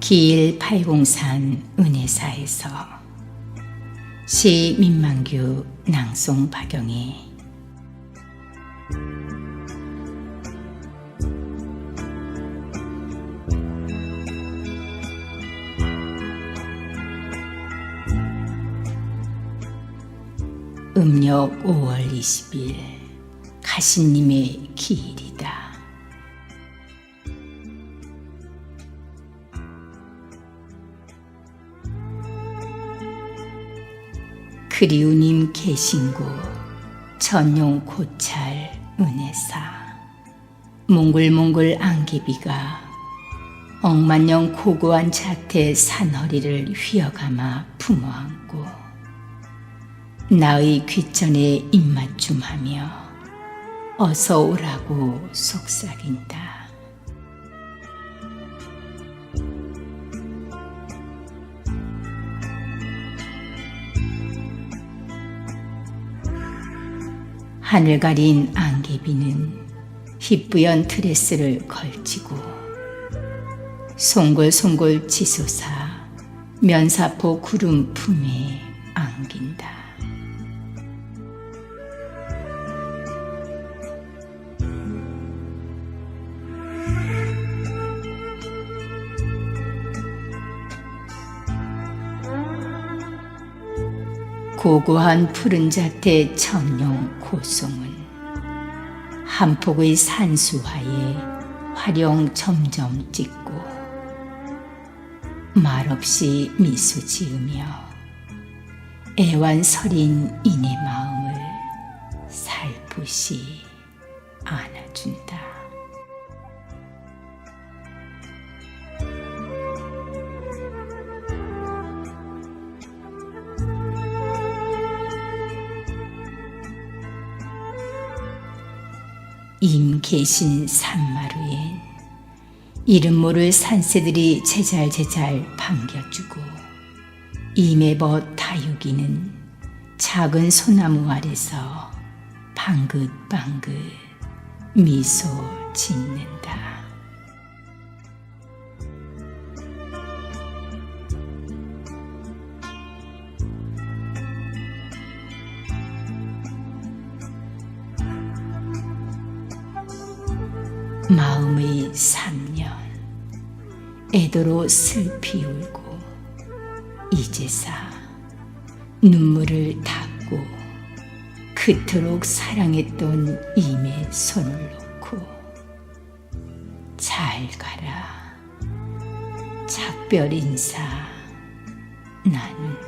기일 803 은혜사에서 시 민망규 낭송 박영희 음력 5월 20일 가신님의 기일이다. 그리우님 계신 곳 전용 고찰 은혜사 몽글몽글 안개비가 억만령 고고한 자태 산허리를 휘어감아 품어안고 나의 귓전에 입맞춤하며 어서 오라고 속삭인다. 하늘 가린 안개비는 희뿌연 드레스를 걸치고 송골송골 치솟아 면사포 구름 품에 안긴다. 고고한 푸른 자태 천룡 고송은 한 폭의 산수화에 화룡 점점 찍고 말없이 미소 지으며 애완 서린 이내 마음을 살포시 안아준다. 임 계신 산마루엔 이름 모를 산새들이 제잘제잘 반겨주고 임에벗 다육이는 작은 소나무 아래서 방긋방긋 미소 짓는다. 마음의 삼년 애도로 슬피 울고 이제사 눈물을 닦고 그토록 사랑했던 임에 손을 놓고 잘 가라 작별 인사 나눈다.